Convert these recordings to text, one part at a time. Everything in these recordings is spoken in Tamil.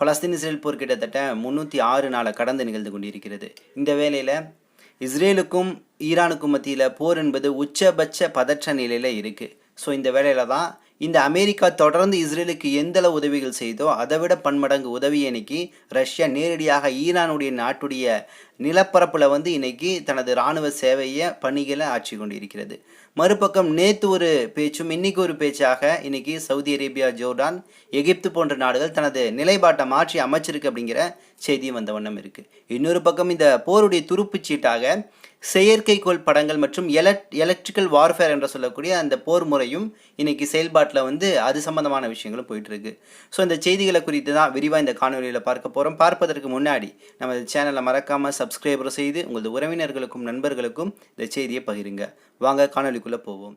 பலஸ்தீன் இஸ்ரேல் போர் கிட்டத்தட்ட முந்நூற்றி ஆறு நாளை கடந்து நிகழ்ந்து கொண்டிருக்கிறது. இந்த வேளையில் இஸ்ரேலுக்கும் ஈரானுக்கும் மத்தியில் போர் என்பது உச்சபட்ச பதற்ற நிலையில் இருக்குது ஸோ இந்த வேலையில் தான் இந்த அமெரிக்கா தொடர்ந்து இஸ்ரேலுக்கு எந்தளவு உதவிகள் செய்தோ அதை விட பன்மடங்கு உதவி இன்னைக்கு ரஷ்யா நேரடியாக ஈரானுடைய நாட்டுடைய நிலப்பரப்பில் வந்து இன்னைக்கு தனது இராணுவ சேவையை பணிகளை ஆட்சி கொண்டிருக்கிறது. மறுபக்கம் நேற்று ஒரு பேச்சும் இன்னைக்கு ஒரு பேச்சாக இன்னைக்கு சவுதி அரேபியா ஜோர்டான் எகிப்து போன்ற நாடுகள் தனது நிலைப்பாட்டை மாற்றி அமைச்சிருக்கு அப்படிங்கிற செய்தியும் வந்த வண்ணம் இருக்கு. இன்னொரு பக்கம் இந்த போருடைய துருப்புச்சீட்டாக செயற்கைக்கோள் படங்கள் மற்றும் எலக்ட் எலக்ட்ரிக்கல் வார்ஃபேர் என்று சொல்லக்கூடிய அந்த போர் முறையும் இன்னைக்கு செயல்பாட்டில் வந்து அது சம்பந்தமான விஷயங்களும் போயிட்டுருக்கு. ஸோ இந்த செய்திகளை குறித்து தான் விரிவாக இந்த காணொலியில் பார்க்க போகிறோம் பார்ப்பதற்கு முன்னாடி நமது சேனலை மறக்காமல் சப்ஸ்கிரைபர் செய்து உங்களது உறவினர்களுக்கும் நண்பர்களுக்கும் இந்த செய்தியை பகிருங்க. வாங்க காணொலிக்குள்ளே போவோம்.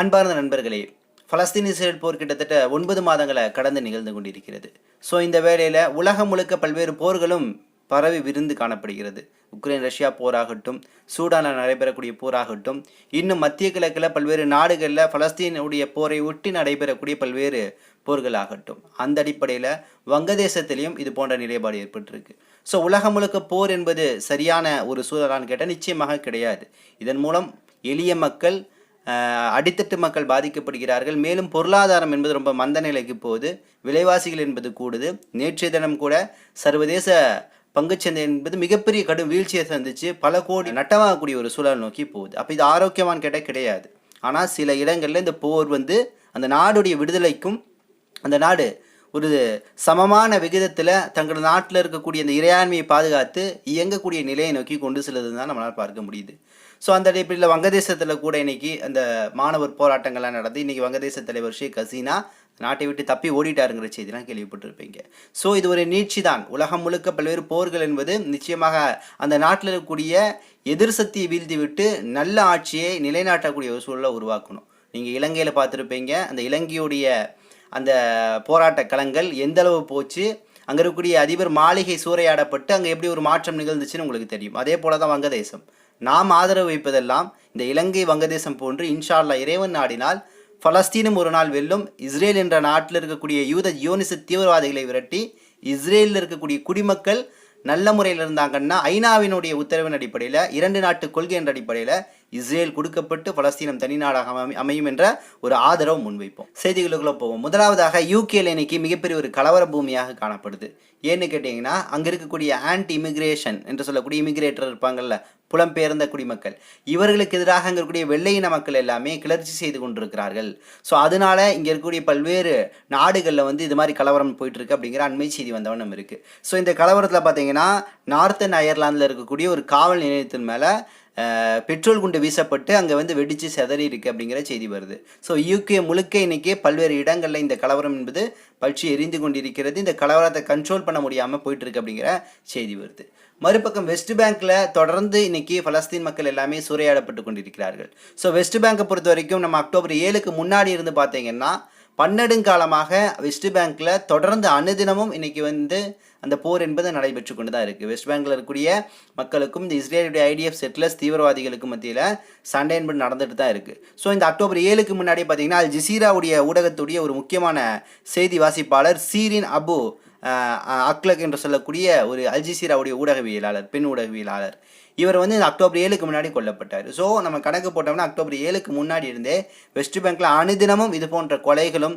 அன்பார்ந்த நண்பர்களே பலஸ்தீன் இஸ்ரேல் போர் கிட்டத்தட்ட ஒன்பது மாதங்களை கடந்து நிகழ்ந்து கொண்டிருக்கிறது. ஸோ இந்த வேளையில் உலகம் முழுக்க பல்வேறு போர்களும் பரவி விருந்து காணப்படுகிறது. உக்ரைன் ரஷ்யா போராகட்டும் சூடானில் நடைபெறக்கூடிய போராகட்டும் இன்னும் மத்திய கிழக்கில் பல்வேறு நாடுகளில் பலஸ்தீனுடைய போரை ஒட்டி நடைபெறக்கூடிய பல்வேறு போர்களாகட்டும் அந்த அடிப்படையில் வங்கதேசத்திலையும் இது போன்ற நிலைப்பாடு ஏற்பட்டிருக்கு. ஸோ உலகம் முழுக்க போர் என்பது சரியான ஒரு சூழலான்னு கேட்டால் நிச்சயமாக கிடையாது. இதன் மூலம் எளிய மக்கள் அடித்தட்டு மக்கள் பாதிக்கப்படுகிறார்கள். மேலும் பொருளாதாரம் என்பது ரொம்ப மந்த நிலைக்கு போகுது. விலைவாசிகள் என்பது கூடுது. நேற்றைய தினம் கூட சர்வதேச பங்குச்சந்தை என்பது மிகப்பெரிய கடும் வீழ்ச்சியை சந்திச்சு பல கோடி நட்டமாகக்கூடிய ஒரு சூழல் நோக்கி போகுது. அப்போ இது ஆரோக்கியமான்னு கேட்டால் கிடையாது. ஆனால் சில இடங்களில் இந்த போர் வந்து அந்த நாடுடைய விடுதலைக்கும் அந்த நாடு ஒரு சமமான விகிதத்தில் தங்களது நாட்டில் இருக்கக்கூடிய அந்த இறையாண்மையை பாதுகாத்து இயங்கக்கூடிய நிலையை நோக்கி கொண்டு செல்லுது தான் நம்மளால் பார்க்க முடியுது. ஸோ அந்த அடிப்படையில் வங்கதேசத்தில் கூட இன்னைக்கு அந்த மாணவர் போராட்டங்கள்லாம் நடந்து இன்னைக்கு வங்கதேச தலைவர் ஷேக் ஹசீனா நாட்டை விட்டு தப்பி ஓடிட்டாருங்கிற செய்திலாம் கேள்விப்பட்டிருப்பீங்க. ஸோ இது ஒரு நீட்சி தான் உலகம் முழுக்க பல்வேறு போர்கள் என்பது நிச்சயமாக அந்த நாட்டில் இருக்கக்கூடிய எதிர் சக்தியை வீழ்த்தி விட்டு நல்ல ஆட்சியை நிலைநாட்டக்கூடிய ஒரு சூழலை உருவாக்கணும். நீங்கள் இலங்கையில் பார்த்துருப்பீங்க அந்த இலங்கையுடைய அந்த போராட்ட களங்கள் எந்தளவு போச்சு அங்கே இருக்கக்கூடிய அதிபர் மாளிகை சூறையாடப்பட்டு அங்கே எப்படி ஒரு மாற்றம் நிகழ்ந்துச்சுன்னு உங்களுக்கு தெரியும். அதே போல தான் வங்கதேசம். நாம் ஆதரவு வைப்பதெல்லாம் இந்த இலங்கை வங்கதேசம் போன்று இன்ஷால்லா இறைவன் நாடினால் பலஸ்தீனும் ஒரு நாள் வெல்லும். இஸ்ரேல் என்ற நாட்டில் இருக்கக்கூடிய யூத யோனிச தீவிரவாதிகளை விரட்டி இஸ்ரேலில் இருக்கக்கூடிய குடிமக்கள் நல்ல முறையில் இருந்தாங்கன்னா ஐநாவினுடைய உத்தரவின் அடிப்படையில் இரண்டு நாட்டு கொள்கை என்ற அடிப்படையில் இஸ்ரேல் கொடுக்கப்பட்டு பலஸ்தீனம் தனி நாடாக அமை- அமையும் என்ற ஒரு ஆதரவு முன்வைப்போம். செய்திகளுக்குள்ள போவோம். முதலாவதாக யூகேல இன்னைக்கு மிகப்பெரிய ஒரு கலவர பூமியாக காணப்படுது. ஏன்னு கேட்டிங்கன்னா அங்கே இருக்கக்கூடிய ஆன்டி இமிக்ரேஷன் என்று சொல்லக்கூடிய இமிக்ரேட்டர் இருப்பாங்கல்ல புலம்பெயர்ந்த குடிமக்கள். இவர்களுக்கு எதிராக அங்கே இருக்கக்கூடிய வெள்ளையின மக்கள் எல்லாமே கிளர்ச்சி செய்து கொண்டிருக்கிறார்கள். ஸோ அதனால இங்கே இருக்கக்கூடிய பல்வேறு நாடுகளில் வந்து இது மாதிரி கலவரம் போயிட்டுருக்கு அப்படிங்கிற அண்மை செய்தி வந்தவனும் இருக்குது ஸோ இந்த கலவரத்தில் பார்த்தீங்கன்னா நார்த்தன் அயர்லாந்தில் இருக்கக்கூடிய ஒரு காவல் நிலையத்தின் மேலே பெட்ரோல் குண்டு வீசப்பட்டு அங்கே வந்து வெடித்து செதறி இருக்கு அப்படிங்கிற செய்தி வருது. ஸோ யூகே முழுக்க இன்னைக்கு பல்வேறு இடங்களில் இந்த கலவரம் என்பது பற்றி எரிந்து கொண்டிருக்கிறது. இந்த கலவரத்தை கண்ட்ரோல் பண்ண முடியாமல் போயிட்டுருக்கு அப்படிங்கிற செய்தி வருது. மறுபக்கம் வெஸ்ட் பேங்க்கில் தொடர்ந்து இன்னைக்கு பலஸ்தீன் மக்கள் எல்லாமே சூறையாடப்பட்டு கொண்டிருக்கிறார்கள். ஸோ வெஸ்ட் பேங்கை பொறுத்த வரைக்கும் நம்ம அக்டோபர் ஏழுக்கு முன்னாடி இருந்து பார்த்தீங்கன்னா பன்னெடுங்காலமாக வெஸ்ட் பேங்க்கில் தொடர்ந்து அனுதினமும் இன்றைக்கி வந்து அந்த போர் என்பது நடைபெற்று கொண்டு தான் இருக்குது வெஸ்ட் பேங்கில் இருக்கக்கூடிய மக்களுக்கும் இந்த இஸ்ரேலுடைய ஐடிஎஃப் செட்லர்ஸ் தீவிரவாதிகளுக்கும் மத்தியில் சண்டை என்பது நடந்துட்டு தான் இருக்குது ஸோ இந்த அக்டோபர் ஏழுக்கு முன்னாடி பார்த்தீங்கன்னா அல் ஜிசீராவுடைய ஊடகத்துடைய ஒரு முக்கியமான செய்தி வாசிப்பாளர் சீரின் அபு அக்லக் என்று சொல்லக்கூடிய ஒரு அல்ஜிசீராவுடைய ஊடகவியலாளர் பெண் ஊடகவியலாளர். இவர் வந்து இந்த அக்டோபர் ஏழுக்கு முன்னாடி கொல்லப்பட்டார். ஸோ நம்ம கணக்கு போட்டோம்னா அக்டோபர் ஏழுக்கு முன்னாடி இருந்தே வெஸ்ட் பேங்கில் அனுதினமும் இது போன்ற கொலைகளும்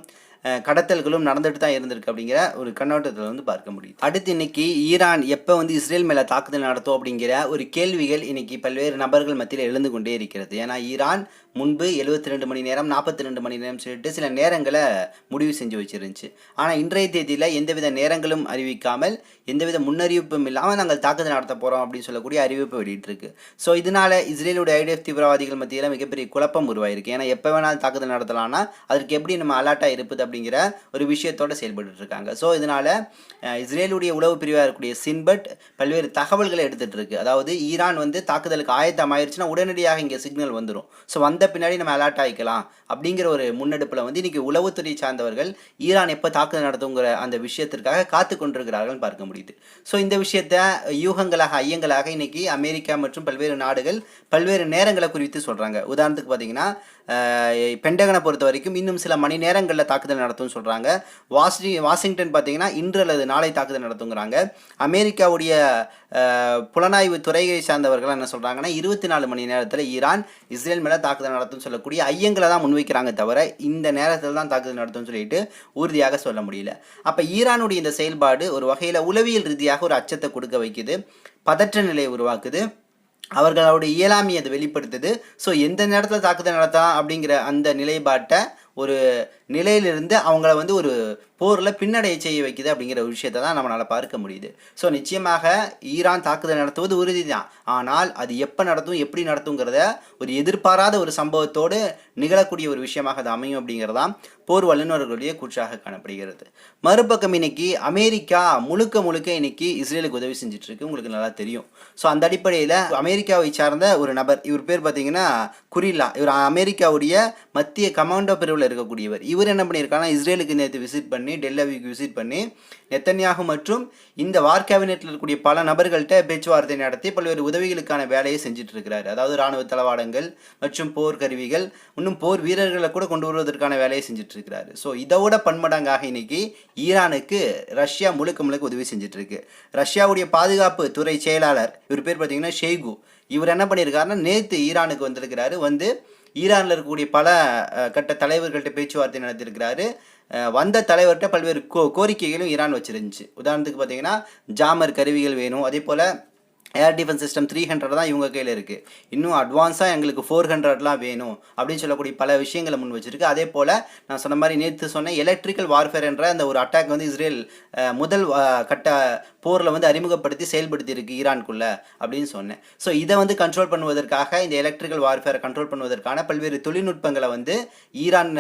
கடத்தல்களும் நடந்துட்டு தான் இருந்திருக்கு அப்படிங்கிற ஒரு கண்ணோட்டத்தில் வந்து பார்க்க முடியும் அடுத்து இன்னைக்கு ஈரான் எப்போ வந்து இஸ்ரேல் மேலே தாக்குதல் நடத்தும் அப்படிங்கிற ஒரு கேள்விகள் இன்னைக்கு பல்வேறு நபர்கள் மத்தியில் எழுந்து கொண்டே இருக்கிறது. ஏன்னா ஈரான் முன்பு 72 ரெண்டு மணி நேரம் நாற்பத்தி ரெண்டு மணி நேரம் சொல்லிட்டு சில நேரங்களை முடிவு செஞ்சு வச்சிருந்துச்சு. ஆனால் இன்றைய தேதியில் எந்தவித நேரங்களும் அறிவிக்காமல் எந்தவித முன்னறிவிப்பும் இல்லாமல் நாங்கள் தாக்குதல் நடத்த போகிறோம் அப்படின்னு சொல்லக்கூடிய அறிவிப்பு வெளியிட்டிருக்கு. ஸோ இதனால இஸ்ரேலுடைய ஐடிஎஃப் தீவிரவாதிகள் மத்தியில் மிகப்பெரிய குழப்பம் உருவாயிருக்கு. ஏன்னா எப்போ வேணாலும் தாக்குதல் நடத்தலாம்னா அதற்கு எப்படி நம்ம அலர்ட்டாக இருப்பது அப்படிங்கிற ஒரு விஷயத்தோடு செயல்பட்டு இருக்காங்க. ஸோ இதனால் இஸ்ரேலுடைய உளவு பிரிவாக இருக்கக்கூடிய சின்பட் பல்வேறு தகவல்களை எடுத்துகிட்டு இருக்கு. அதாவது ஈரான் வந்து தாக்குதலுக்கு ஆயத்தம் ஆயிடுச்சுன்னா உடனடியாக இங்கே சிக்னல் வந்துடும் ஸோ வந்த பின்னாடி நம்ம அலர்ட் ஆகிக்கலாம் அப்படிங்கிற ஒரு முன்னெடுப்பில் வந்து இன்னைக்கு உளவுத்துறை சார்ந்தவர்கள் ஈரான் எப்போ தாக்குதல் நடத்துங்கிற அந்த விஷயத்திற்காக காத்து கொண்டிருக்கிறார்கள் பார்க்க முடியுது. ஸோ இந்த விஷயத்த யூகங்களாக ஐயங்களாக இன்னைக்கு அமெரிக்கா மற்றும் பல்வேறு நாடுகள் பல்வேறு நேரங்களை குறித்து சொல்கிறாங்க உதாரணத்துக்கு பார்த்தீங்கன்னா பெண்டகனை பொறுத்த வரைக்கும் இன்னும் சில மணி நேரங்களில் தாக்குதல் நடத்தும்னு சொல்கிறாங்க வாஷி வாஷிங்டன் பார்த்தீங்கன்னா இன்று அல்லது நாளை தாக்குதல் நடத்துங்கிறாங்க. அமெரிக்காவுடைய புலனாய்வு துறையை சார்ந்தவர்கள் என்ன சொல்கிறாங்கன்னா இருபத்தி நாலு மணி நேரத்தில் ஈரான் இஸ்ரேல் மேலே தாக்குதல் நடத்தும் சொல்லக்கூடிய ஐயங்களை தான் முன்வைக்கிறாங்க தவிர இந்த நேரத்தில் தான் தாக்குதல் நடத்தும்னு சொல்லிட்டு உறுதியாக சொல்ல முடியல. அப்போ ஈரானுடைய இந்த செயல்பாடு ஒரு வகையில் உளவியல் ரீதியாக ஒரு அச்சத்தை கொடுக்க வைக்குது. பதற்ற நிலையை உருவாக்குது. அவர்களுடைய இயலாமையை அது வெளிப்படுத்துது. ஸோ எந்த நேரத்தில் தாக்குதல் நடத்தலாம் அப்படிங்கிற அந்த நிலைப்பாட்டை ஒரு நிலையிலிருந்து அவங்கள வந்து ஒரு போரில் பின்னடைய செய்ய வைக்குது அப்படிங்கிற ஒரு விஷயத்தை தான் நம்மளால் பார்க்க முடியுது. ஸோ நிச்சயமாக ஈரான் தாக்குதல் நடத்துவது உறுதி தான் ஆனால் அது எப்போ நடத்தும் எப்படி நடத்துங்கிறத ஒரு எதிர்பாராத ஒரு சம்பவத்தோடு நிகழக்கூடிய ஒரு விஷயமாக அது அமையும் அப்படிங்கிறதான் போர் வல்லுநர்களுடைய கூற்றாக காணப்படுகிறது. மறுபக்கம் இன்னைக்கு அமெரிக்கா முழுக்க முழுக்க இன்னைக்கு இஸ்ரேலுக்கு உதவி செஞ்சுட்டு இருக்கு உங்களுக்கு நல்லா தெரியும். ஸோ அந்த அடிப்படையில் அமெரிக்காவை சார்ந்த ஒரு நபர் இவர் பேர் பார்த்தீங்கன்னா குரில்லா. இவர் அமெரிக்காவுடைய மத்திய கமாண்டோ பிரிவில் இருக்கக்கூடியவர். இவர் என்ன பண்ணியிருக்காருன்னா இஸ்ரேலுக்கு நேற்று விசிட் பண்ணி டெல்லவிக்கு விசிட் பண்ணி நெத்தன்யாகு மற்றும் இந்த வார் கேபினெட்டில் இருக்கக்கூடிய பல நபர்கள்ட்ட பேச்சுவார்த்தை நடத்தி பல்வேறு உதவிகளுக்கான வேலையை செஞ்சுட்டு இருக்கிறார். அதாவது ராணுவ தளவாடங்கள் மற்றும் போர் கருவிகள் இன்னும் போர் வீரர்களை கூட கொண்டு வருவதற்கான வேலையை செஞ்சுட்டு இருக்கிறாரு. ஸோ இதோட பன்மடங்காக இன்னைக்கு ஈரானுக்கு ரஷ்யா முழுக்க முழுக்க உதவி செஞ்சுட்டு இருக்கு. ரஷ்யாவுடைய பாதுகாப்பு துறை செயலாளர் இவர் பேர் பார்த்தீங்கன்னா ஷெய்கு இவர் என்ன பண்ணியிருக்காருன்னா நேற்று ஈரானுக்கு வந்திருக்கிறாரு. வந்து ஈரானில் இருக்கக்கூடிய பல கட்ட தலைவர்கள்ட்ட பேச்சுவார்த்தை நடத்தியிருக்கிறாரு. வந்த தலைவர்கிட்ட பல்வேறு கோ கோரிக்கைகளும் ஈரான் வச்சிருந்துச்சு. உதாரணத்துக்கு பார்த்தீங்கன்னா ஜாமர் கருவிகள் வேணும். அதே போல் air defence system three hundred தான் இவங்க கையில் இருக்குது இன்னும் அட்வான்ஸாக எங்களுக்கு ஃபோர் ஹண்ட்ரட்லாம் வேணும் அப்படின்னு சொல்லக்கூடிய பல விஷயங்களை முன் வச்சிருக்கு. அதே போல் நான் சொன்ன மாதிரி நேற்று சொன்னேன் எலக்ட்ரிக்கல் வார்ஃபேர் என்ற அந்த ஒரு அட்டாக் வந்து இஸ்ரேல் முதல் கட்ட போரில் வந்து அறிமுகப்படுத்தி செயல்படுத்தி இருக்கு ஈரானுக்குள்ள அப்படின்னு சொன்னேன். ஸோ இதை வந்து கண்ட்ரோல் பண்ணுவதற்காக இந்த எலக்ட்ரிக்கல் வார்ஃபேரை கண்ட்ரோல் பண்ணுவதற்கான பல்வேறு தொழில்நுட்பங்களை வந்து ஈரான்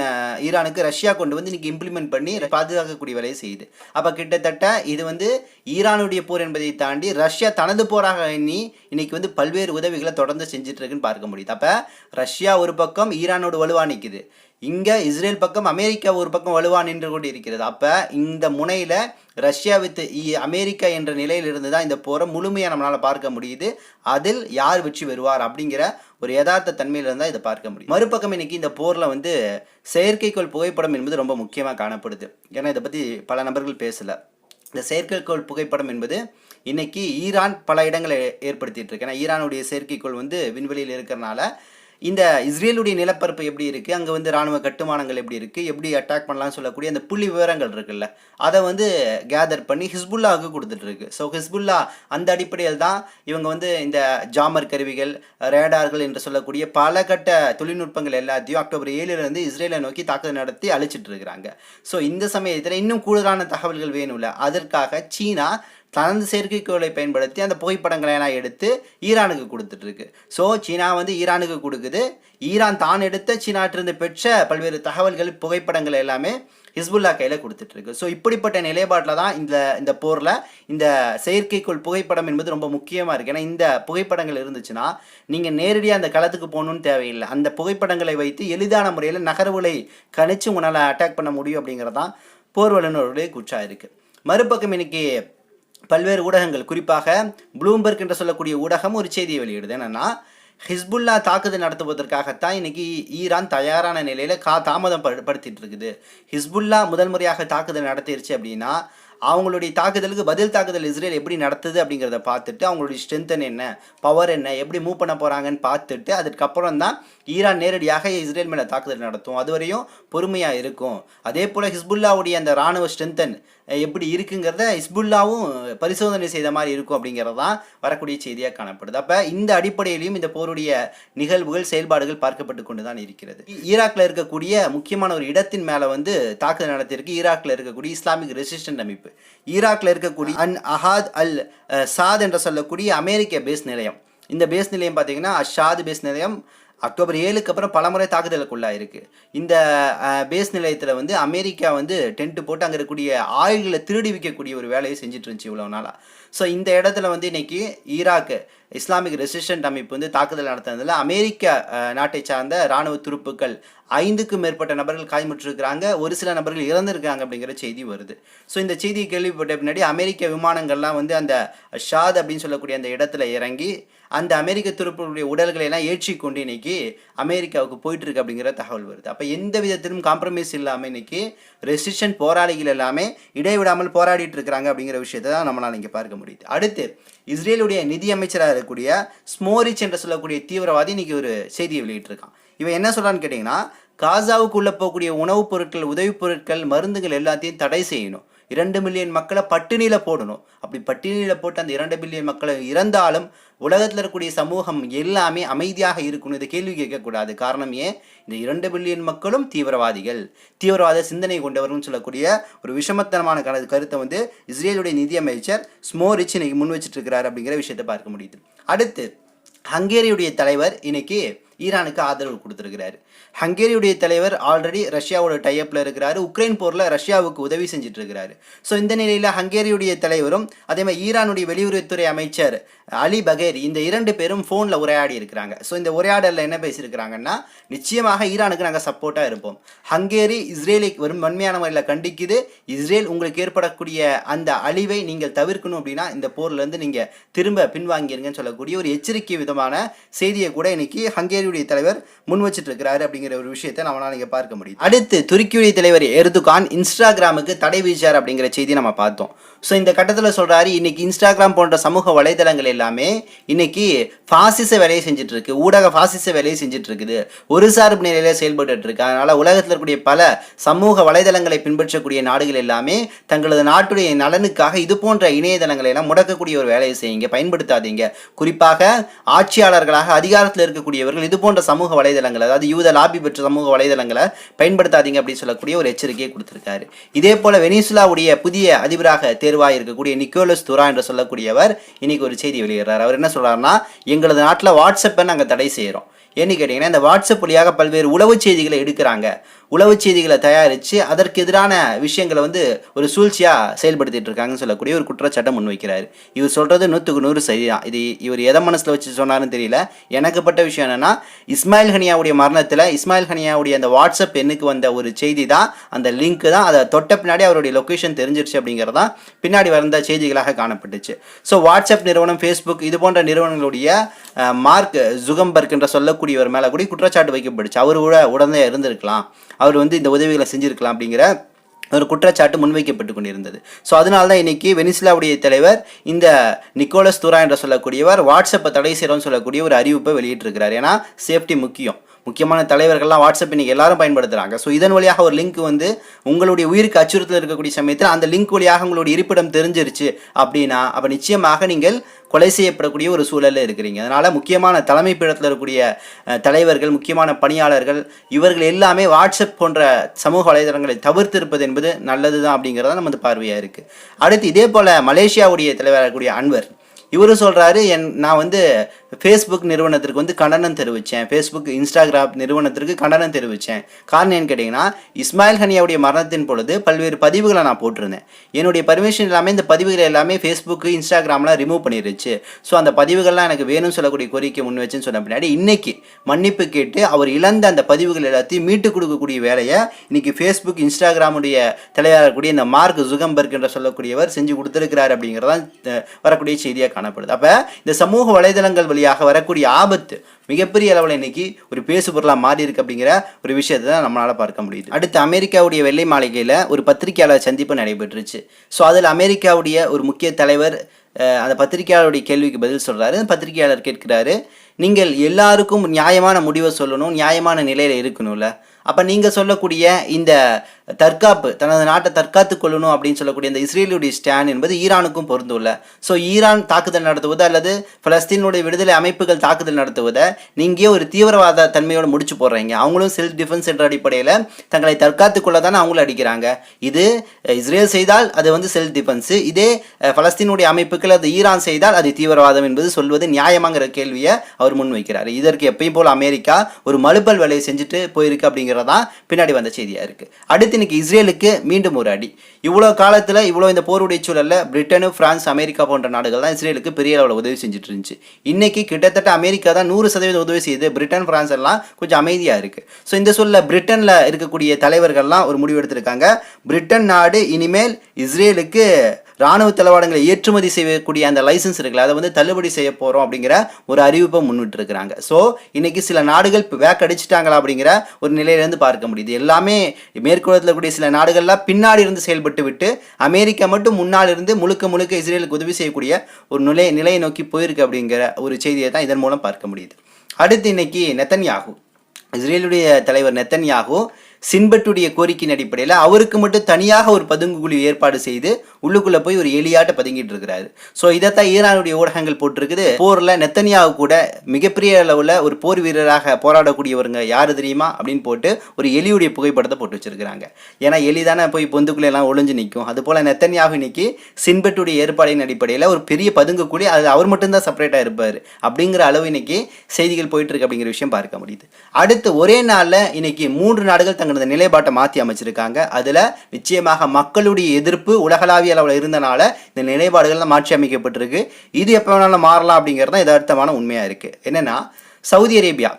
ஈரானுக்கு ரஷ்யா கொண்டு வந்து இன்னைக்கு இம்ப்ளிமெண்ட் பண்ணி பாதுகாக்கக்கூடிய வேலையை செய்யுது. அப்போ கிட்டத்தட்ட இது வந்து ஈரானுடைய போர் என்பதை தாண்டி ரஷ்யா தனது போராக எண்ணி இன்னைக்கு வந்து பல்வேறு உதவிகளை தொடர்ந்து செஞ்சுட்டு இருக்குன்னு பார்க்க முடியுது. அப்போ ரஷ்யா ஒரு பக்கம் ஈரானோடு வலுவா நிற்குது இங்கே இஸ்ரேல் பக்கம் அமெரிக்கா ஒரு பக்கம் வலுவா நின்று கொண்டு இருக்கிறது. அப்போ இந்த முனையில் ரஷ்யா வித் இ- அமெரிக்கா என்ற நிலையிலிருந்து தான் இந்த போரை முழுமையாக நம்மளால் பார்க்க முடியுது. அதில் யார் வெற்றி பெறுவார் அப்படிங்கிற ஒரு யதார்த்த தன்மையிலிருந்து இருந்தால் இதை பார்க்க முடியும். மறுபக்கம் இன்னைக்கு இந்த போரில் வந்து செயற்கைக்கோள் புகைப்படம் என்பது ரொம்ப முக்கியமாக காணப்படுது. ஏன்னா இதை பற்றி பல நபர்கள் பேசலை. இந்த செயற்கைக்கோள் புகைப்படம் என்பது இன்னைக்கு ஈரான் பல இடங்களை ஏற்படுத்திட்டு இருக்கு. ஏன்னா ஈரானுடைய செயற்கைக்கோள் வந்து விண்வெளியில் இருக்கிறனால இந்த இஸ்ரேலுடைய நிலப்பரப்பு எப்படி இருக்குது அங்கே வந்து ராணுவ கட்டுமானங்கள் எப்படி இருக்குது எப்படி அட்டாக் பண்ணலாம்னு சொல்லக்கூடிய அந்த புள்ளி விவரங்கள் இருக்குல்ல அதை வந்து கேதர் பண்ணி ஹிஸ்புல்லாவுக்கு கொடுத்துட்ருக்கு ஸோ ஹிஸ்புல்லா அந்த அடிப்படையில் தான் இவங்க வந்து இந்த ஜாமர் கருவிகள் ரேடார்கள் என்று சொல்லக்கூடிய பல கட்ட தொழில்நுட்பங்கள் எல்லாத்தையும் அக்டோபர் ஏழுலேருந்து இஸ்ரேலை நோக்கி தாக்குதல் நடத்தி அழிச்சிட்டு இருக்கிறாங்க. ஸோ இந்த சமயத்தில் இன்னும் கூடுதலான தகவல்கள் வேணும்ல? அதற்காக சீனா தனது செயற்கைக்கோளை பயன்படுத்தி அந்த புகைப்படங்களை எல்லாம் எடுத்து ஈரானுக்கு கொடுத்துட்ருக்கு. ஸோ சீனா வந்து ஈரானுக்கு கொடுக்குது. ஈரான் தான் எடுத்த சீனாட்டிருந்து பெற்ற பல்வேறு தகவல்கள் புகைப்படங்கள் எல்லாமே ஹிஸ்புல்லா கையில் கொடுத்துட்ருக்கு. ஸோ இப்படிப்பட்ட நிலைப்பாட்டில் தான் இந்த இந்த போரில் இந்த செயற்கைக்கோள் புகைப்படம் என்பது ரொம்ப முக்கியமாக இருக்குது ஏன்னா இந்த புகைப்படங்கள் இருந்துச்சுன்னா நீங்கள் நேரடியாக அந்த களத்துக்கு போகணும்னு தேவையில்லை. அந்த புகைப்படங்களை வைத்து எளிதான முறையில் நகர்வுகளை கணிச்சு உங்களால் அட்டாக் பண்ண முடியும் அப்படிங்கிறதான் போர் வல்லுநருடைய குற்றம் இருக்குது மறுபக்கம் இன்னைக்கு பல்வேறு ஊடகங்கள். குறிப்பாக ப்ளூம்பர்க் என்று சொல்லக்கூடிய ஊடகம் ஒரு செய்தியை வெளியிடுது. என்னென்னா ஹிஸ்புல்லா தாக்குதல் நடத்துவதற்காகத்தான் இன்னைக்கு ஈரான் தயாரான நிலையில் கா தாமதம் படுத்திட்டு இருக்குது. ஹிஸ்புல்லா முதல் முறையாக தாக்குதல் நடத்திருச்சு அப்படின்னா அவங்களுடைய தாக்குதலுக்கு பதில் தாக்குதல் இஸ்ரேல் எப்படி நடத்துது அப்படிங்கிறத பார்த்துட்டு அவங்களுடைய ஸ்ட்ரென்த்தன் என்ன பவர் என்ன எப்படி மூவ் பண்ண போகிறாங்கன்னு பார்த்துட்டு அதுக்கப்புறம் தான் ஈரான் நேரடியாக இஸ்ரேல் மேலே தாக்குதல் நடத்தும். அதுவரையும் பொறுமையாக இருக்கும். அதே போல் ஹிஸ்புல்லாவுடைய அந்த ராணுவ ஸ்ட்ரென்தன் எப்படி இருக்குங்கிறத இஸ்புல்லாவும் பரிசோதனை செய்த மாதிரி இருக்கும் அப்படிங்கிறது தான் வரக்கூடிய செய்தியாக காணப்படுது. அப்போ இந்த அடிப்படையிலையும் இந்த போருடைய நிகழ்வுகள் செயல்பாடுகள் பார்க்கப்பட்டு கொண்டு தான் இருக்கிறது ஈராக்கில் இருக்கக்கூடிய முக்கியமான ஒரு இடத்தின் மேலே வந்து தாக்குதல் நடத்தியிருக்கு. ஈராக்கில் இருக்கக்கூடிய இஸ்லாமிக் ரெசிஸ்டன்ட் அமைப்பு. ஈராக்கில் இருக்கக்கூடிய அன் அஹாத் அல் சாத் என்று சொல்லக்கூடிய அமெரிக்க பேஸ் நிலையம். இந்த பேஸ் நிலையம் பார்த்தீங்கன்னா அஷாத் பேஸ் நிலையம் அக்டோபர் ஏழுக்கு அப்புறம் பலமுறை தாக்குதலுக்குள்ளாக இருக்குது இந்த பேஸ் நிலையத்தில் வந்து அமெரிக்கா வந்து டென்ட் போட்டு அங்கே இருக்கக்கூடிய ஆயுள்களை திருடி விற்கக்கூடிய ஒரு வேலையை செஞ்சுட்டு இருந்துச்சு இவ்வளோ நாளாக ஸோ இந்த இடத்துல வந்து இன்னைக்கு ஈராக்கு இஸ்லாமிக் ரெசிஸ்டன்ட் அமைப்பு வந்து தாக்குதல் நடத்தினதில் அமெரிக்க நாட்டை சார்ந்த இராணுவ துருப்புக்கள் ஐந்துக்கும் மேற்பட்ட நபர்கள் காயமுற்றிருக்கிறாங்க. ஒரு சில நபர்கள் இறந்திருக்காங்க அப்படிங்கிற செய்தி வருது. ஸோ இந்த செய்தியை கேள்விப்பட்ட பின்னாடி அமெரிக்க விமானங்கள்லாம் வந்து அந்த ஷாத் அப்படின்னு சொல்லக்கூடிய அந்த இடத்துல இறங்கி அந்த அமெரிக்க துருப்புகளுடைய உடல்களை எல்லாம் ஏற்றி கொண்டு இன்னைக்கு அமெரிக்காவுக்கு போயிட்டு இருக்கு அப்படிங்கிற தகவல் வருது. அப்போ எந்த விதத்திலும் காம்ப்ரமைஸ் இல்லாமல் இன்னைக்கு ரெசிஸ்டன்ட் போராளிகள் எல்லாமே இடைவிடாமல் போராடிட்டு இருக்கிறாங்க அப்படிங்கிற விஷயத்தை தான் நம்மளால் இங்கே பார்க்க முடியுது. அடுத்து இஸ்ரேலுடைய நிதி அமைச்சராக இருக்கக்கூடிய ஸ்மோரிச் என்று சொல்லக்கூடிய தீவிரவாதி இன்னைக்கு ஒரு செய்தியை வெளியிட்டிருக்கான். இவன் என்ன சொல்கிறான்னு கேட்டிங்கன்னா காசாவுக்குள்ளே போகக்கூடிய உணவுப் பொருட்கள் உதவிப் பொருட்கள் மருந்துகள் எல்லாத்தையும் தடை செய்யணும். இரண்டு மில்லியன் மக்களை பட்டினியில் போடணும். அப்படி பட்டினியில் போட்டு அந்த இரண்டு மில்லியன் மக்களை இறந்தாலும் உலகத்தில் இருக்கக்கூடிய சமூகம் எல்லாமே அமைதியாக இருக்கணும். இதை கேள்வி கேட்கக்கூடாது. காரணம் ஏன்? இந்த இரண்டு மில்லியன் மக்களும் தீவிரவாதிகள். தீவிரவாத சிந்தனை கொண்டவர்கள் சொல்லக்கூடிய ஒரு விஷமத்தனமான கரு கருத்தை வந்து இஸ்ரேலுடைய நிதியமைச்சர் ஸ்மோரிச் இன்னைக்கு முன் வச்சிட்டு இருக்கிறார் அப்படிங்கிற விஷயத்தை பார்க்க முடியுது. அடுத்து ஹங்கேரியுடைய தலைவர் இன்னைக்கு ஈரானுக்கு ஆதரவு கொடுத்துருக்கிறாரு. ஹங்கேரியுடைய தலைவர் ஆல்ரெடி ரஷ்யாவோட டைப்பில் இருக்கிறாரு. உக்ரைன் போரில் ரஷ்யாவுக்கு உதவி செஞ்சுட்டு இருக்கிறாரு ஸோ இந்த நிலையில் ஹங்கேரியுடைய தலைவரும் அதே மாதிரி ஈரானுடைய வெளியுறவுத்துறை அமைச்சர் அலி பகேரி இந்த இரண்டு பேரும் ஃபோனில் உரையாடி இருக்கிறாங்க. ஸோ இந்த உரையாடலில் என்ன பேசியிருக்கிறாங்கன்னா நிச்சயமாக ஈரானுக்கு நாங்கள் சப்போர்ட்டாக இருப்போம். ஹங்கேரி இஸ்ரேலை வரும் வன்மையான முறையில் கண்டிக்குது. இஸ்ரேல் உங்களுக்கு ஏற்படக்கூடிய அந்த அழிவை நீங்கள் தவிர்க்கணும் அப்படின்னா இந்த போர்லேருந்து நீங்கள் திரும்ப பின்வாங்கிருங்கன்னு சொல்லக்கூடிய ஒரு எச்சரிக்கை விதமான செய்தியை கூட இன்னைக்கு ஹங்கேரியுடைய தலைவர் முன் வச்சுட்டு இருக்கிறாரு அப்படிங்கிற ஒரு விஷயத்தை நம்மளால இங்கே பார்க்க முடியும் அடுத்து துருக்கியுடைய தலைவர் எருதுகான் இன்ஸ்டாகிராமுக்கு தடை விதிச்சார் அப்படிங்கிற செய்தி நம்ம பார்த்தோம். ஸோ இந்த கட்டத்தில் சொல்கிறாரு இன்றைக்கி இன்ஸ்டாகிராம் போன்ற சமூக வலைதளங்கள் எல்லாமே இன்னைக்கு ஃபாசிச வேலையை செஞ்சிட்ருக்கு ஊடக பாசிச வேலையை செஞ்சிட்ருக்குது ஒரு சார்பு நிலையில் செயல்பட்டு இருக்கு அதனால் உலகத்தில் இருக்கக்கூடிய பல சமூக வலைதளங்களை பின்பற்றக்கூடிய நாடுகள் எல்லாமே தங்களது நாட்டுடைய நலனுக்காக இது போன்ற இணையதளங்களை எல்லாம் முடக்கக்கூடிய ஒரு வேலையை செய்யுங்க. பயன்படுத்தாதீங்க. குறிப்பாக ஆட்சியாளர்களாக அதிகாரத்தில் இருக்கக்கூடியவர்கள் இது போன்ற சமூக வலைதளங்கள் அதாவது யூத லாபி பெற்ற சமூக வலைதளங்களை பயன்படுத்தாதீங்க அப்படின்னு சொல்லக்கூடிய ஒரு எச்சரிக்கையை கொடுத்துருக்காரு. இதே போல வெனிசுலாவுடைய புதிய அதிபராக தேர்வாக இருக்கக்கூடிய நிக்கோலஸ் துரா என்று சொல்லக்கூடியவர் இன்னைக்கு ஒரு செய்தி வெளியிடுறார். அவர் என்ன சொல்றாருன்னா எங்களது நாட்டில் வாட்ஸ்அப்பை நாங்கள் தடை செய்கிறோம் ஏன்னு கேட்டிங்கன்னா இந்த வாட்ஸ்அப் வழியாக பல்வேறு உளவு செய்திகளை எடுக்கிறாங்க. உளவு செய்திகளை தயாரித்து அதற்கு எதிரான விஷயங்களை வந்து ஒரு சூழ்ச்சியாக செயல்படுத்திட்டு இருக்காங்கன்னு சொல்லக்கூடிய ஒரு குற்றச்சாட்டம் முன்வைக்கிறார் இவர் சொல்கிறது நூற்றுக்கு நூறு சரிதான். இது இவர் எதை மனசில் வச்சு சொன்னாருன்னு தெரியல. எனக்குப்பட்ட விஷயம் என்னென்னா இஸ்மாயில் ஹனியாவுடைய மரணத்தில் இஸ்மாயில் ஹனியாவுடைய அந்த வாட்ஸ்அப் எண்ணுக்கு வந்த ஒரு செய்தி தான் அந்த லிங்க் தான் அதை தொட்ட பின்னாடி அவருடைய லொக்கேஷன் தெரிஞ்சிருச்சு அப்படிங்கிறது தான் பின்னாடி வந்த செய்திகளாக காணப்பட்டுச்சு. ஸோ வாட்ஸ்அப் நிறுவனம் ஃபேஸ்புக் இது போன்ற நிறுவனங்களுடைய மார்க் ஜுகம்பர்க் என்ற கூடியவர் மேலே கூட குற்றச்சாட்டு வைக்கப்பட்டுச்சு. அவர் கூட உடனே இருந்திருக்கலாம். அவர் வந்து இந்த உதவிகளை செஞ்சுருக்கலாம் அப்படிங்கிற ஒரு குற்றச்சாட்டு முன்வைக்கப்பட்டு கொண்டிருந்தது. ஸோ அதனால தான் இன்றைக்கி வெனிசுலாவுடைய தலைவர் இந்த நிக்கோலஸ் துரா என்று சொல்லக்கூடியவர் வாட்ஸ்அப்பை தடை செய்கிறோம்னு சொல்லக்கூடிய ஒரு அறிவிப்பை வெளியிட்டிருக்கிறார். ஏன்னா சேஃப்டி முக்கியம். முக்கியமான தலைவர்கள்லாம் வாட்ஸ்அப் இன்றைக்கி எல்லாரும் பயன்படுத்துகிறாங்க ஸோ இதன் வழியாக ஒரு லிங்க் வந்து உங்களுடைய உயிருக்கு அச்சுறுத்தல் இருக்கக்கூடிய சமயத்தில் அந்த லிங்க் வழியாக உங்களுடைய இருப்பிடம் தெரிஞ்சிருச்சு அப்படின்னா அப்போ நிச்சயமாக நீங்கள் கொலை செய்யப்படக்கூடிய ஒரு சூழலில் இருக்கிறீங்க. அதனால் முக்கியமான தலைமை பீடத்தில் இருக்கக்கூடிய தலைவர்கள் முக்கியமான பணியாளர்கள் இவர்கள் எல்லாமே வாட்ஸ்அப் போன்ற சமூக வலைதளங்களை தவிர்த்திருப்பது என்பது நல்லது தான் அப்படிங்கிறத நமது பார்வையாக இருக்குது அடுத்து இதே போல் மலேசியாவுடைய தலைவராக இருக்கக்கூடிய அன்வர் இவரும் சொல்கிறாரு என் நான் வந்து ஃபேஸ்புக் நிறுவனத்திற்கு வந்து கண்டனம் தெரிவித்தேன் ஃபேஸ்புக் இன்ஸ்டாகிராம் நிறுவனத்திற்கு கண்டனம் தெரிவித்தேன் காரணம் ஏன்னு கேட்டிங்கன்னா இஸ்மாயில் ஹனியாவுடைய மரணத்தின் பொழுது பல்வேறு பதிவுகளை நான் போட்டிருந்தேன். என்னுடைய பர்மிஷன் எல்லாமே இந்த பதிவுகள் எல்லாமே ஃபேஸ்புக்கு இன்ஸ்டாகிராம்லாம் ரிமூவ் பண்ணிருச்சு. ஸோ அந்த பதிவுகள்லாம் எனக்கு வேணும்னு சொல்லக்கூடிய கோரிக்கை முன் வச்சுன்னு சொன்ன பின்னாடி இன்னைக்கு மன்னிப்பு கேட்டு அவர் இழந்த அந்த பதிவுகள் எல்லாத்தையும் மீட்டு கொடுக்கக்கூடிய வேலையை இன்னைக்கு ஃபேஸ்புக் இன்ஸ்டாகிராமுடைய தலைவராக இருக்கக்கூடிய இந்த மார்க் ஜுகம்பர்க் என்று சொல்லக்கூடியவர் செஞ்சு கொடுத்துருக்கிறார் அப்படிங்கிறதான் வரக்கூடிய செய்தியாக காணப்படுது. அப்போ இந்த சமூக வலைதளங்கள் வழியாக வரக்கூடிய ஆபத்து மிகப்பெரிய அளவில் இன்னைக்கு ஒரு பேசு பொருளாக மாறி இருக்கு அப்படிங்கிற ஒரு விஷயத்தை தான் நம்மளால் பார்க்க முடியுது. அடுத்து அமெரிக்காவுடைய வெள்ளை மாளிகையில் ஒரு பத்திரிகையாளர் சந்திப்பு நடைபெற்றுச்சு. ஸோ அதில் அமெரிக்காவுடைய ஒரு முக்கிய தலைவர் அந்த பத்திரிகையாளருடைய கேள்விக்கு பதில் சொல்கிறாரு பத்திரிகையாளர் கேட்கிறாரு நீங்கள் எல்லாருக்கும் நியாயமான முடிவை சொல்லணும் நியாயமான நிலையில் இருக்கணும்ல. அப்போ நீங்கள் சொல்லக்கூடிய இந்த தற்காப்பு தனது நாட்டை தற்காத்து கொள்ளணும் அப்படின்னு சொல்லக்கூடிய இந்த இஸ்ரேலுடைய ஸ்டாண்ட் என்பது ஈரானுக்கும் பொருந்துள்ள. ஸோ ஈரான் தாக்குதல் நடத்துவது அல்லது பலஸ்தீனுடைய விடுதலை அமைப்புகள் தாக்குதல் நடத்துவதை நீங்கள் ஒரு தீவிரவாத தன்மையோடு முடிச்சு போடுறீங்க. அவங்களும் செல்ஃப் டிஃபென்ஸ் என்ற அடிப்படையில் தங்களை தற்காத்து கொள்ள தானே அவங்களும் அடிக்கிறாங்க. இது இஸ்ரேல் செய்தால் அது வந்து செல்ஃப் டிஃபென்ஸு இதே பலஸ்தீனுடைய அமைப்புகள் அது ஈரான் செய்தால் அது தீவிரவாதம் என்பது சொல்வது நியாயமாங்கிற கேள்வியை அவர் முன்வைக்கிறார். இதற்கு எப்பயும் போல் அமெரிக்கா ஒரு மலுப்பல் வேலையை செஞ்சுட்டு போயிருக்கு அப்படிங்கிறதான் பின்னாடி வந்த செய்தியாக இருக்குது அடுத்து இன்னைக்கு இஸ்ரேலுக்கு மீண்டும் ஒரு அடி. இவ்வளோ காலத்தில் இவ்வளோ இந்த போருடைய சூழலில் பிரிட்டனு பிரான்ஸ் அமெரிக்கா போன்ற நாடுகள் தான் இஸ்ரேலுக்கு பெரிய அளவில் உதவி செஞ்சுட்டு இருந்துச்சு. இன்னைக்கு கிட்டத்தட்ட அமெரிக்கா தான் நூறு சதவீதம் உதவி செய்யுது. பிரிட்டன் பிரான்ஸ் எல்லாம் கொஞ்சம் அமைதியாக இருக்குது ஸோ இந்த சூழலில் பிரிட்டனில் இருக்கக்கூடிய தலைவர்கள்லாம் ஒரு முடிவு எடுத்திருக்காங்க. பிரிட்டன் நாடு இனிமேல் இஸ்ரேலுக்கு ராணுவ தளவாடங்களை ஏற்றுமதி செய்யக்கூடிய அந்த லைசன்ஸ் இருக்குல்ல அதை வந்து தள்ளுபடி செய்ய போகிறோம் அப்படிங்கிற ஒரு அறிவிப்பை முன்விட்டு இருக்கிறாங்க ஸோ இன்னைக்கு சில நாடுகள் இப்போ வேக் அடிச்சிட்டாங்களா அப்படிங்கிற ஒரு நிலையிலேருந்து பார்க்க முடியுது. எல்லாமே மேற்குலத்தில் கூடிய சில நாடுகள்லாம் பின்னாடி இருந்து செயல்பட்டு விட்டு அமெரிக்கா மட்டும் முன்னால் இருந்து முழுக்க முழுக்க இஸ்ரேலுக்கு உதவி செய்யக்கூடிய ஒரு நிலை நிலையை நோக்கி போயிருக்கு அப்படிங்கிற ஒரு செய்தியை தான் இதன் மூலம் பார்க்க முடியுது. அடுத்து இன்னைக்கு நெத்தன்யாகு. இஸ்ரேலுடைய தலைவர் நெத்தன்யாகு சின்பட்டுடைய கோரிக்கையின் அடிப்படையில் அவருக்கு மட்டும் தனியாக ஒரு பதுங்கு குழி ஏற்பாடு செய்து உள்ளுக்குள்ளே போய் ஒரு எலியாட்ட பதுங்கிட்டு இருக்கிறாரு. ஸோ இதைத்தான் ஈரானுடைய ஊடகங்கள் போட்டிருக்குது. போரில் நெத்தனியாவு கூட மிகப்பெரிய அளவில் ஒரு போர் வீரராக போராடக்கூடியவருங்க யார் தெரியுமா? அப்படின்னு போட்டு ஒரு எலியுடைய புகைப்படத்தை போட்டு வச்சிருக்கிறாங்க. ஏன்னா எலி தானே போய் பொந்துக்குள்ளே எல்லாம் ஒளிஞ்சு நிற்கும். அது நெத்தனியாவு நெத்தனியாக இன்னைக்கு சின்பட்டுடைய ஏற்பாடின் அடிப்படையில் ஒரு பெரிய பதுங்கு குழி அது அவர் மட்டும்தான் செப்பரேட்டாக இருப்பார். அப்படிங்கிற அளவு இன்னைக்கு செய்திகள் போயிட்டு இருக்கு அப்படிங்கிற விஷயம் பார்க்க முடியுது. அடுத்து ஒரே நாளில் இன்னைக்கு மூன்று நாடுகள் தங்கள் தங்களது நிலைப்பாட்டை மாற்றி அமைச்சிருக்காங்க. அதில் நிச்சயமாக மக்களுடைய எதிர்ப்பு உலகளாவிய அளவில் இருந்தனால இந்த நிலைப்பாடுகள்லாம் மாற்றி அமைக்கப்பட்டிருக்கு. இது எப்போ வேணாலும் மாறலாம் அப்படிங்கிறது தான் யதார்த்தமான உண்மையாக இருக்குது என்னென்னா சவுதி அரேபியா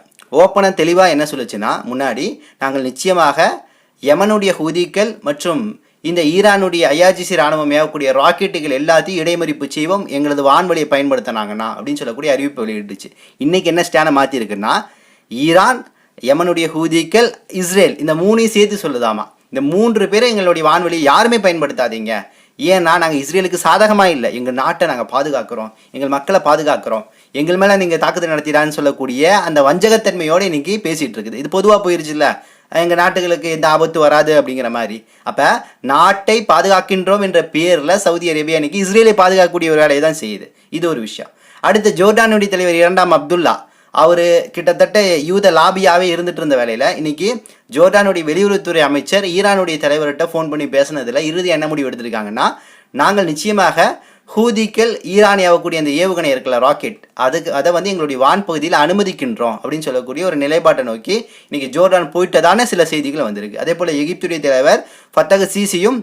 ஓப்பனாக தெளிவாக என்ன சொல்லுச்சுன்னா முன்னாடி நாங்கள் நிச்சயமாக யமனுடைய ஹூதிக்கள் மற்றும் இந்த ஈரானுடைய ஐஆர்ஜிசி ராணுவம் ஏவக்கூடிய ராக்கெட்டுகள் எல்லாத்தையும் இடைமறிப்பு செய்வோம் எங்களது வான்வழியை பயன்படுத்தினாங்கண்ணா அப்படின்னு சொல்லக்கூடிய அறிவிப்பு வெளியிட்டுச்சு. இன்றைக்கி என்ன ஸ்டாண்டை மாற்றிருக்குன்னா ஈரான் யமனுடைய ஹூதிக்கள் இஸ்ரேல் இந்த மூணையும் சேர்த்து சொல்லுதாமா. இந்த மூன்று பேரை எங்களுடைய வான்வெளியை யாருமே பயன்படுத்தாதீங்க. ஏன்னா நாங்கள் இஸ்ரேலுக்கு சாதகமாக இல்லை. எங்கள் நாட்டை நாங்கள் பாதுகாக்கிறோம். எங்கள் மக்களை பாதுகாக்கிறோம். எங்கள் மேலே நீங்கள் தாக்குதல் நடத்திடான்னு சொல்லக்கூடிய அந்த வஞ்சகத்தன்மையோடு இன்னைக்கு பேசிகிட்டு இருக்குது. இது பொதுவாக போயிருச்சுல்ல? எங்கள் நாட்டுகளுக்கு எந்த ஆபத்து வராது அப்படிங்கிற மாதிரி. அப்போ நாட்டை பாதுகாக்கின்றோம் என்ற பேரில் சவுதி அரேபியா இன்னைக்கு இஸ்ரேலை பாதுகாக்கக்கூடிய ஒரு வேலையை தான் செய்யுது. இது ஒரு விஷயம். அடுத்து ஜோர்டானுடைய தலைவர் இரண்டாம் அப்துல்லா. அவர் கிட்டத்தட்ட யூத லாபியாவே இருந்துட்டு இருந்த வேலையில் இன்றைக்கி ஜோர்டானுடைய வெளியுறவுத்துறை அமைச்சர் ஈரானுடைய தலைவர்கிட்ட ஃபோன் பண்ணி பேசினதில் இறுதி என்ன முடிவு எடுத்திருக்காங்கன்னா நாங்கள் நிச்சயமாக ஹூதிக்கள் ஈரான் ஏவக்கூடிய அந்த ஏவுகணை இருக்கல ராக்கெட் அதுக்கு அதை வந்து எங்களுடைய வான் பகுதியில் அனுமதிக்கின்றோம் அப்படின்னு சொல்லக்கூடிய ஒரு நிலைப்பாட்டை நோக்கி இன்றைக்கி ஜோர்டான் போயிட்டதான சில செய்திகள் வந்திருக்கு. அதே போல் எகிப்துடைய தலைவர் ஃபத்தக சிசியும்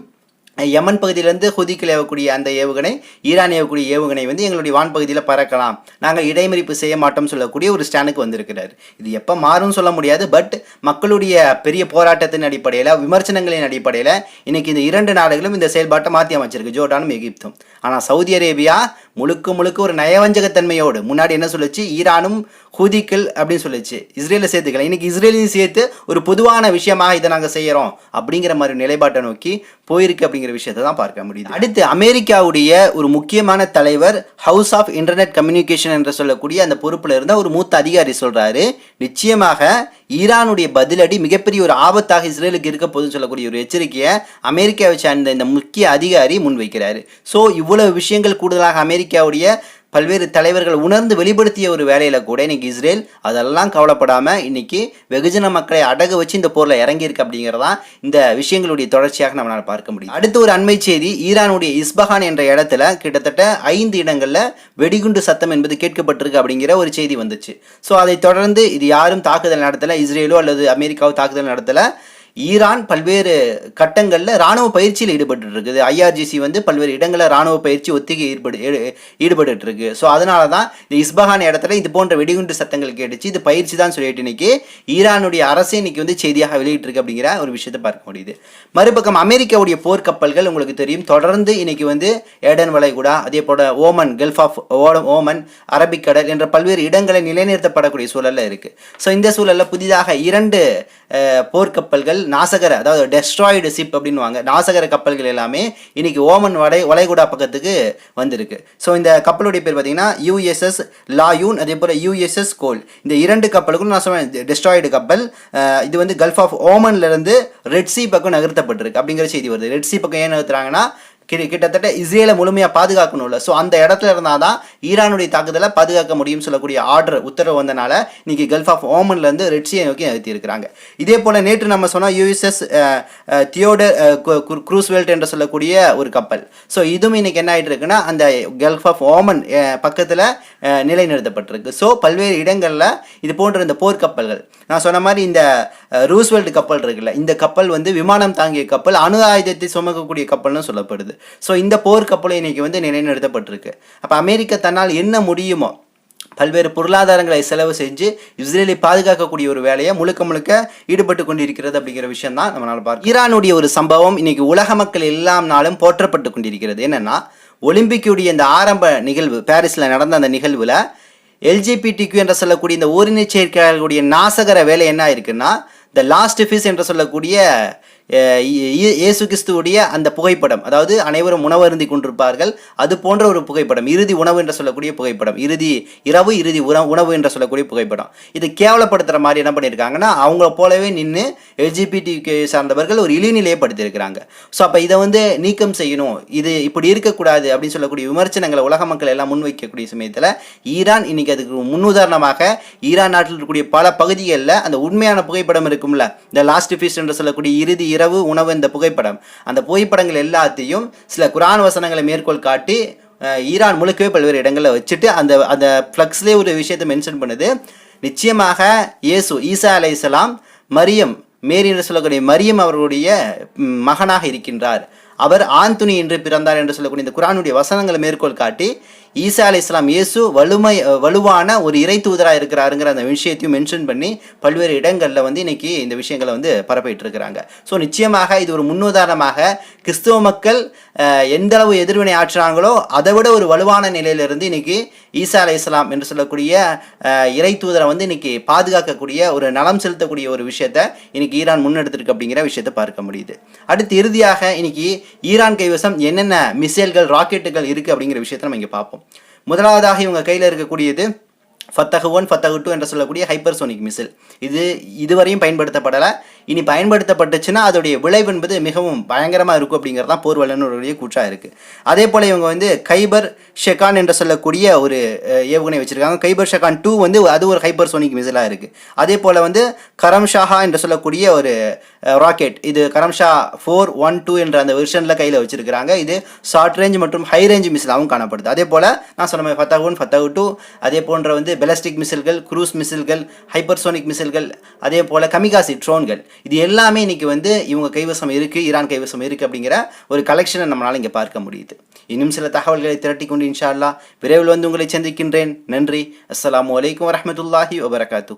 யமன் பகுதியிலேருந்து ஹுதிக்கில் ஏவக்கூடிய அந்த ஏவுகணை ஈரான் ஏவக்கூடிய ஏவுகணை வந்து எங்களுடைய வான்பகுதியில் பறக்கலாம். நாங்கள் இடைமறிப்பு செய்ய மாட்டோம் சொல்லக்கூடிய ஒரு ஸ்டாண்டுக்கு வந்திருக்கிறார். இது எப்போ மாறும்னு சொல்ல முடியாது பட் மக்களுடைய பெரிய போராட்டத்தின் அடிப்படையில் விமர்சனங்களின் அடிப்படையில் இன்றைக்கி இந்த இரண்டு நாடுகளும் இந்த செயல்பாட்டை மாற்றி அமைச்சிருக்கு ஜோர்டானும் எகிப்தும். ஆனால் சவுதி அரேபியா முழுக்க முழுக்க ஒரு நயவஞ்சகத்தன்மையோடு முன்னாடி என்ன சொல்லுச்சு? ஈரானும் ஹூதிக்கள் அப்படின்னு சொல்லிச்சு. இஸ்ரேலை சேர்த்துக்கல. இன்னைக்கு இஸ்ரேலையும் சேர்த்து ஒரு பொதுவான விஷயமாக இதை நாங்கள் செய்கிறோம் அப்படிங்கிற மாதிரி நிலைப்பாட்டை நோக்கி போயிருக்கு அப்படிங்கிற விஷயத்தை தான் பார்க்க முடியுது. அடுத்து அமெரிக்காவுடைய ஒரு முக்கியமான தலைவர் ஹவுஸ் ஆஃப் இன்டர்நெட் கம்யூனிகேஷன் என்று சொல்லக்கூடிய அந்த பொறுப்பில் இருந்த ஒரு மூத்த அதிகாரி சொல்றாரு. நிச்சயமாக ஈரானுடைய பதிலடி மிகப்பெரிய ஒரு ஆபத்தாக இஸ்ரேலுக்கு இருக்க போகுதுன்னு சொல்லக்கூடிய ஒரு எச்சரிக்கையை அமெரிக்காவை சார்ந்த இந்த முக்கிய அதிகாரி முன்வைக்கிறாரு. ஸோ இவ்வளவு விஷயங்கள் கூடுதலாக அமெரிக்காவுடைய பல்வேறு தலைவர்கள் உணர்ந்து வெளிப்படுத்திய ஒரு வேலையில் கூட இன்னைக்கு இஸ்ரேல் அதெல்லாம் கவலைப்படாமல் இன்னைக்கு வெகுஜன மக்களை அடகு வச்சு இந்த போரில் இறங்கியிருக்கு அப்படிங்கிறதான் இந்த விஷயங்களுடைய தொடர்ச்சியாக நம்மளால் பார்க்க முடியும் அடுத்து ஒரு அண்மை செய்தி ஈரானுடைய இஸ்பஹான் என்ற இடத்துல கிட்டத்தட்ட ஐந்து இடங்களில் வெடிகுண்டு சத்தம் என்பது கேட்கப்பட்டிருக்கு அப்படிங்கிற ஒரு செய்தி வந்துச்சு. ஸோ அதை தொடர்ந்து இது யாரும் தாக்குதல் நடத்தலை இஸ்ரேலோ அல்லது அமெரிக்காவோ தாக்குதல் நடத்தலை ஈரான் பல்வேறு கட்டங்களில் ராணுவ பயிற்சியில் ஈடுபட்டு இருக்குது ஐஆர்ஜிசி வந்து பல்வேறு இடங்களில் ராணுவ பயிற்சி ஒத்திகை ஈடுபடு ஈடுபட்டு இருக்கு ஸோ அதனால தான் இந்த இஸ்பஹான் இடத்துல இது போன்ற வெடிகுண்டு சத்தங்கள் கேட்டுச்சு. இது பயிற்சி தான் சொல்லிட்டு இன்னைக்கு ஈரானுடைய அரசு இன்னைக்கு வந்து செய்தியாக வெளியிட்டிருக்கு அப்படிங்கிற ஒரு விஷயத்தை பார்க்க முடியுது. மறுபக்கம் அமெரிக்காவுடைய போர்க்கப்பல்கள் உங்களுக்கு தெரியும். தொடர்ந்து இன்னைக்கு வந்து ஏடன் வளைகுடா அதே போல ஓமன் கல்ஃப் ஆஃப் ஓமன் அரபிக்கடல் என்ற பல்வேறு இடங்களை நிலைநிறுத்தப்படக்கூடிய சூழலில் இருக்குது ஸோ இந்த சூழலில் புதிதாக இரண்டு போர்க்கப்பல்கள் நாசகர அதாவது டெஸ்ட்ராய்டு ஷிப் அப்படின்னுவாங்க. நாசகர கப்பல்கள் எல்லாமே இன்னைக்கு ஓமன் வடை வளைகுடா பக்கத்துக்கு வந்திருக்கு. ஸோ இந்த கப்பலுடைய பேர் பார்த்தீங்கன்னா யூஎஸ்எஸ் லாயூன் அதே போல் யூஎஸ்எஸ் கோல் இந்த இரண்டு கப்பலுக்கும் நான் சொன்னேன் டெஸ்ட்ராய்டு கப்பல் இது வந்து கல்ஃப் ஆஃப் ஓமன்லேருந்து ரெட் சி பக்கம் நகர்த்தப்பட்டிருக்கு. அப்படிங்கிற செய்தி வருது. ரெட் சி பக்கம் ஏன் நகர்த்துறாங்கன்னா கிட்டத்தட்ட இஸ்ரேலை முழுமையாக பாதுகாக்கணும்ல. ஸோ அந்த இடத்துல இருந்தால் தான் ஈரானுடைய தாக்குதலை பாதுகாக்க முடியும்னு சொல்லக்கூடிய ஆர்டர் உத்தரவு வந்தனால இன்னைக்கு கல்ஃப் ஆஃப் ஓமன்ல இருந்து ரெட்சியை நோக்கி நிறுத்தி இருக்கிறாங்க இதே போல நேற்று நம்ம சொன்னால் யூஎஸ்எஸ் தியோடர் குரூஸ்வெல்ட் என்று சொல்லக்கூடிய ஒரு கப்பல். ஸோ இதுவும் இன்னைக்கு என்ன ஆகிட்டு இருக்குன்னா அந்த கல்ஃப் ஆஃப் ஓமன் பக்கத்தில் நிலைநிறுத்தப்பட்டிருக்கு. ஸோ பல்வேறு இடங்களில் இது போன்ற இந்த போர்க்கப்பல்கள் நான் சொன்ன மாதிரி இந்த ரூஸ்வெல்ட் கப்பல் இருக்குல்ல இந்த கப்பல் வந்து விமானம் தாங்கிய கப்பல் அணு ஆயுதத்தை சுமக்கக்கூடிய கப்பல்னு சொல்லப்படுது. ஸோ இந்த போர்க்கப்பலும் இன்றைக்கி இன்னைக்கு வந்து நிலைநிறுத்தப்பட்டிருக்கு. அப்போ அமெரிக்கா தன்னால் என்ன முடியுமோ பல்வேறு பொருளாதாரங்களை செலவு செஞ்சு இஸ்ரேலை பாதுகாக்கக்கூடிய ஒரு வேலையை முழுக்க முழுக்க ஈடுபட்டு கொண்டிருக்கிறது அப்படிங்கிற விஷயம் தான் நம்மளால் பார்க்க ஈரானுடைய ஒரு சம்பவம் இன்னைக்கு உலக மக்கள் எல்லாம் நாளும் போற்றப்பட்டு கொண்டிருக்கிறது. என்னென்னா ஒலிம்பிக்குடைய இந்த ஆரம்ப நிகழ்வு பாரிஸில் நடந்த அந்த நிகழ்வில் எல்ஜிபிடிக்யூ என்று சொல்லக்கூடிய இந்த ஓரின சேர்க்கையாளர்களுடைய நாசகர வேலை என்ன இருக்குன்னா த லாஸ்ட் ஃபிஸ் என்று சொல்லக்கூடிய இயேசு கிறிஸ்துவுடைய அந்த புகைப்படம். அதாவது அனைவரும் உணவருந்தி கொண்டிருப்பார்கள். அது போன்ற ஒரு புகைப்படம். இறுதி உணவு என்று சொல்லக்கூடிய புகைப்படம். இறுதி இரவு இறுதி உணவு உணவு என்று சொல்லக்கூடிய புகைப்படம். இது கேவலப்படுத்துகிற மாதிரி என்ன பண்ணியிருக்காங்கன்னா அவங்கள போலவே நின்று எல்ஜிபிடி சார்ந்தவர்கள் ஒரு இழிநிலையப்படுத்தியிருக்கிறாங்க ஸோ அப்போ இதை வந்து நீக்கம் செய்யணும். இது இப்படி இருக்கக்கூடாது அப்படின்னு சொல்லக்கூடிய விமர்சனங்களை உலக மக்கள் எல்லாம் முன்வைக்கக்கூடிய சமயத்தில் ஈரான் இன்னைக்கு அதுக்கு முன்னுதாரணமாக ஈரான் நாட்டில் இருக்கக்கூடிய பல பகுதிகளில் அந்த உண்மையான புகைப்படம் இருக்கும்ல. இந்த லாஸ்ட் ஃபீஸ்ட் என்று சொல்லக்கூடிய இறுதி இரவு உணவு இந்த புகைப்படம். அந்த புகைப்படங்கள் எல்லாத்தையும் சில குரான் வசனங்களை மேற்கோள் காட்டி ஈரான் முழுக்கவே பல்வேறு இடங்களில் வச்சுட்டு அந்த அந்த ஃப்ளக்ஸ்லேயே ஒரு விஷயத்தை மென்ஷன் பண்ணுது. நிச்சயமாக இயேசு ஈசா அலை மரியம் மேரி என்று சொல்லக்கூடிய மரியம் அவர்களுடைய மகனாக இருக்கின்றார். அவர் ஆந்துனி என்று பிறந்தார் என்று சொல்லக்கூடிய இந்த குரானுடைய வசனங்களை மேற்கோள் காட்டி ஈசா அலி இஸ்லாம் இயேசு வலுமை வலுவான ஒரு இறை தூதராக இருக்கிறாருங்கிற அந்த விஷயத்தையும் மென்ஷன் பண்ணி பல்வேறு இடங்களில் வந்து இன்னைக்கு இந்த விஷயங்களை வந்து பரப்பிட்டு இருக்கிறாங்க ஸோ நிச்சயமாக இது ஒரு முன்னுதாரணமாக கிறிஸ்துவ மக்கள் எந்தளவு எதிர்வினை ஆற்றினாங்களோ அதை விட ஒரு வலுவான நிலையிலிருந்து இன்னைக்கு ஈசா அலை இஸ்லாம் என்று சொல்லக்கூடிய இறை தூதரை வந்து இன்னைக்கு பாதுகாக்கக்கூடிய ஒரு நலம் செலுத்தக்கூடிய ஒரு விஷயத்த இன்னைக்கு ஈரான் முன்னெடுத்திருக்கு அப்படிங்கிற விஷயத்தை பார்க்க முடியுது. அடுத்து இறுதியாக இன்னைக்கு ஈரான் கைவசம் என்னென்ன மிசைல்கள் ராக்கெட்டுகள் இருக்கு அப்படிங்கிற விஷயத்தை நம்ம இங்கே பார்ப்போம். முதலாவதாக இவங்க கையில் இருக்கக்கூடியது ஃபத்தகு ஒன் ஃபத்தகு டூ என்று சொல்லக்கூடிய ஹைப்பர்சோனிக் மிசில். இது இதுவரையும் பயன்படுத்தப்படலை. இனி பயன்படுத்தப்பட்டுச்சுன்னா அதோடைய விளைவு என்பது மிகவும் பயங்கரமாக இருக்கும் அப்படிங்கிறது தான் போர் கூற்றாக இருக்குது அதே போல் இவங்க வந்து கைபர் ஷெகான் என்று சொல்லக்கூடிய ஒரு ஏவுகணை வச்சுருக்காங்க. கைபர் ஷெகான் டூ வந்து அது ஒரு ஹைப்பர்சோனிக் மிசிலாக இருக்குது அதே போல் வந்து கரம் ஷாஹா என்று சொல்லக்கூடிய ஒரு ராக்கெட் இது கரம் ஷா ஃபோர் ஒன் டூ என்ற அந்த வெர்ஷனில் கையில் வச்சிருக்கிறாங்க. இது ஷார்ட் ரேஞ்ச் மற்றும் ஹை ரேஞ்ச் மிசிலாகவும் காணப்படுது. அதே போல் நான் சொன்ன மாதிரி ஃபத்தகு ஒன் ஃபத்தகு டூ அதே போன்ற வந்து பெலஸ்டிக் மிசில்கள் குரூஸ் மிசில்கள் ஹைப்பர்சோனிக் மிசில்கள் அதே போல் கமிகாசி ட்ரோன்கள் இது எல்லாமே இன்னைக்கு வந்து இவங்க கைவசம் இருக்குது ஈரான் கைவசம் இருக்குது அப்படிங்கிற ஒரு கலெக்ஷனை நம்மளால் இங்கே பார்க்க முடியுது. இன்னும் சில தகவல்களை திரட்டி கொண்டு இன்ஷா அல்லாஹ் விரைவில் வந்து உங்களை சந்திக்கின்றேன். நன்றி. அஸ்லாம் வலைக்கம் வரமத்துல்லாஹி வபரகாத்து